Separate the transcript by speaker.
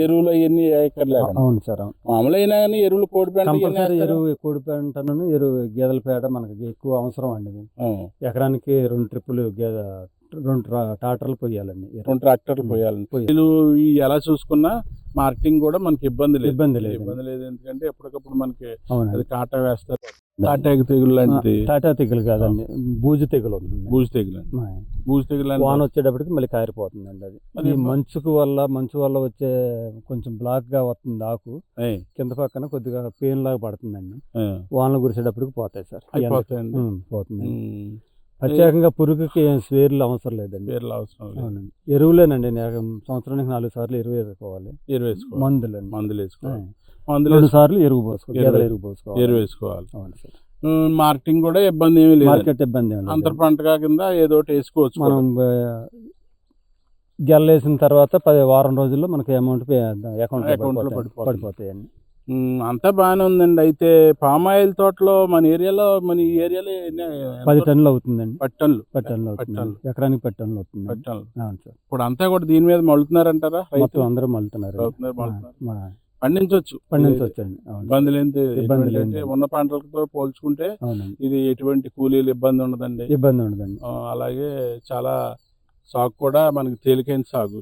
Speaker 1: ఎరువులు అవన్నీ ఎక్కర్లేదు
Speaker 2: అవును సార్
Speaker 1: మామూలు అయినా కానీ ఎరువులు కోడి పెంట ఇవన్నీ
Speaker 2: కంపల్సరీ
Speaker 1: వేస్తారా?
Speaker 2: ఎరువు కోడి పెంటను ఎరువు గేదెల పేడ మనకి ఎక్కువ అవసరం అండి ఎకరానికి రెండు ట్రిప్పులు గేదె రెండు ట్రా- ట్రాక్టర్లు పోయాలండి.
Speaker 1: రెండు ట్రాక్టర్లు
Speaker 2: ఉం.
Speaker 1: పోయాలి
Speaker 2: పోయాలి.
Speaker 1: వీళ్ళు ఎలా చూసుకున్నా మార్కెటింగ్ కూడా మనకి ఇబ్బంది లేదు.
Speaker 2: ఇబ్బంది లేదు.
Speaker 1: ఇబ్బంది లేదు ఎందుకంటే ఎప్పటికప్పుడు మనకి అది కాటా వేస్తారు. కాటాకి తెగులు లాంటిది.
Speaker 2: టాటా తెగులు కాదండి. బూజు తెగులు
Speaker 1: బూజు తెగులు
Speaker 2: వాన వచ్చేటప్పటికి మళ్ళీ కారిపోతుందండి అది.
Speaker 1: అది
Speaker 2: ఈ మంచుకు వల్ల మంచు వల్ల వచ్చే కొంచెం బ్లాక్గా వస్తుంది ఆకు కింద పక్కన కొద్దిగా పెయిన్ లాగా పడుతుందండి. వానలు కురిసేటప్పటికి పోతాయి సార్. ఉం. ప్రత్యేకంగా పురుగుకి స్వేర్లు అవసరం లేదండి.
Speaker 1: అవసరం
Speaker 2: అవునండి. ఎరువులేనండి సంవత్సరానికి నాలుగు సార్లు ఎరువు వేసుకోవాలి
Speaker 1: ఎరువు వేసుకోవాలి మందులు
Speaker 2: ఆ.
Speaker 1: వేసుకోవాలి మందులు
Speaker 2: రెండు సార్లు ఎరువు పోసుకోవాలి
Speaker 1: ఎరువు.
Speaker 2: పోసుకోవాలి.
Speaker 1: ఎరువు వేసుకోవాలి.
Speaker 2: అవును సార్.
Speaker 1: మార్కెటింగ్ కూడా ఇబ్బంది ఏమీ లేదు.
Speaker 2: మార్కెట్ ఇబ్బంది ఏం లేదు.
Speaker 1: అంతర పంటగా కింద ఏదో ఒకటి వేసుకోవచ్చు
Speaker 2: మనం గెల్లేసిన తర్వాత పది వారం రోజుల్లో మనకి అమౌంట్ అకౌంట్
Speaker 1: Account లో పడిపోతుంది.
Speaker 2: పడిపోతాయండి.
Speaker 1: అంతా బాగానే ఉందండి. అయితే పామాయిల్ తోటలో మన ఏరియాలో మన ఈ ఏరియాలో ఎన్ని-
Speaker 2: పది టన్నులు అవుతుందండి.
Speaker 1: పది టన్నులు.
Speaker 2: పది టన్నులు అవుతుంది.
Speaker 1: టన్నులు.
Speaker 2: ఎకరానికి పది టన్నులు అవుతుంది.
Speaker 1: పది టన్నులు.
Speaker 2: అవును సార్.
Speaker 1: ఇప్పుడు అంతా కూడా దీని మీద మళ్ళుతున్నారంటారా
Speaker 2: మొత్తం
Speaker 1: రైతులు
Speaker 2: అందరూ
Speaker 1: మళ్ళుతున్నారు, మళ్ళుతున్నారు.
Speaker 2: మా
Speaker 1: పండించవచ్చు.
Speaker 2: పండించవచ్చండి. అవును.
Speaker 1: ఇబ్బంది లేని
Speaker 2: ఇబ్బంది.
Speaker 1: అంటే ఉన్న పంటలతో పోల్చుకుంటే ఇది ఎటువంటి కూలీలు ఇబ్బంది ఉండదండి.
Speaker 2: ఇబ్బంది ఉండదండి.
Speaker 1: అలాగే చాలా సాగు కూడా మనకి తేలికైన సాగు.